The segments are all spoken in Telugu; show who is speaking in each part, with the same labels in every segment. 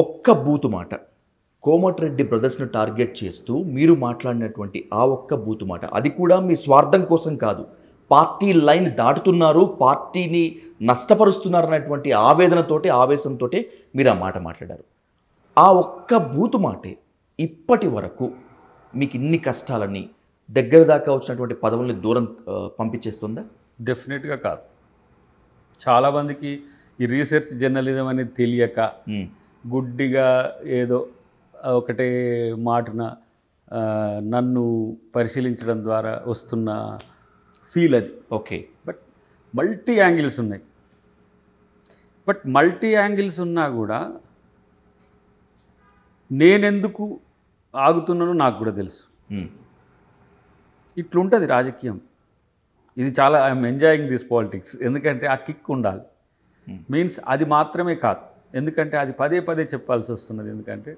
Speaker 1: ఒక్క బూతు మాట. కోమటిరెడ్డి బ్రదర్స్ను టార్గెట్ చేస్తూ మీరు మాట్లాడినటువంటి ఆ ఒక్క బూతు మాట. అది కూడా మీ స్వార్థం కోసం కాదు. పార్టీ లైన్ దాటుతున్నారు పార్టీని నష్టపరుస్తున్నారు అనేటువంటి ఆవేదనతోటి ఆవేశంతో మీరు ఆ మాట మాట్లాడారు. ఆ ఒక్క బూతు మాటే ఇప్పటి వరకు మీకు ఇన్ని కష్టాలని దగ్గర దాకా వచ్చినటువంటి పదవుల్ని దూరం పంపించేస్తుందా?
Speaker 2: డెఫినెట్గా కాదు. చాలామందికి ఈ రీసెర్చ్ జర్నలిజం అనేది తెలియక గుడ్డిగా ఏదో ఒకటే మాటన నన్ను పరిశీలించడం ద్వారా వస్తున్న ఫీల్ అది.
Speaker 1: ఓకే.
Speaker 2: బట్ మల్టీ యాంగిల్స్ ఉన్నాయి. బట్ మల్టీ యాంగిల్స్ ఉన్నా కూడా నేనెందుకు ఆగుతున్నానో నాకు కూడా తెలుసు. ఇట్లుంటుంది రాజకీయం. ఇది చాలా ఐఎమ్ ఎంజాయింగ్ దిస్ పాలిటిక్స్ ఎందుకంటే ఆ కిక్ ఉండాలి. మీన్స్ అది మాత్రమే కాదు. ఎందుకంటే అది పదే పదే చెప్పాల్సి వస్తున్నది. ఎందుకంటే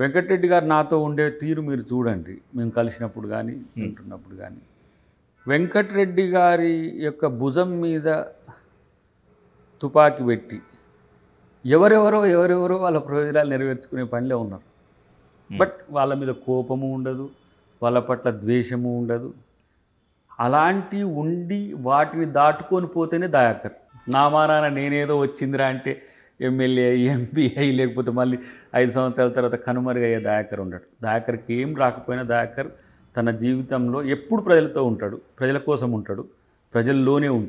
Speaker 2: వెంకటరెడ్డి గారు నాతో ఉండే తీరు మీరు చూడండి. మేము కలిసినప్పుడు కానీ ఉంటున్నప్పుడు కానీ వెంకటరెడ్డి గారి యొక్క భుజం మీద తుపాకీ పెట్టి ఎవరెవరో ఎవరెవరో వాళ్ళ ప్రయోజనాలు నెరవేర్చుకునే పనిలో ఉన్నారు. బట్ వాళ్ళ మీద కోపము ఉండదు వాళ్ళ పట్ల ద్వేషము ఉండదు. అలాంటి ఉండి వాటిని దాటుకొని పోతేనే దయాకర్. నా మానాన నేనేదో వచ్చిందిరా అంటే ఎమ్మెల్యే ఎంపీ అయ్యి లేకపోతే మళ్ళీ ఐదు సంవత్సరాల తర్వాత కనుమరుగయ్యే దాయాకర్ ఉంటాడు దాయాకర్కి ఏం రాకపోయినా దాయాకర్ తన జీవితంలో ఎప్పుడు ప్రజలతో ఉంటాడు. ప్రజల కోసం ఉంటాడు. ప్రజల్లోనే ఉంటాడు.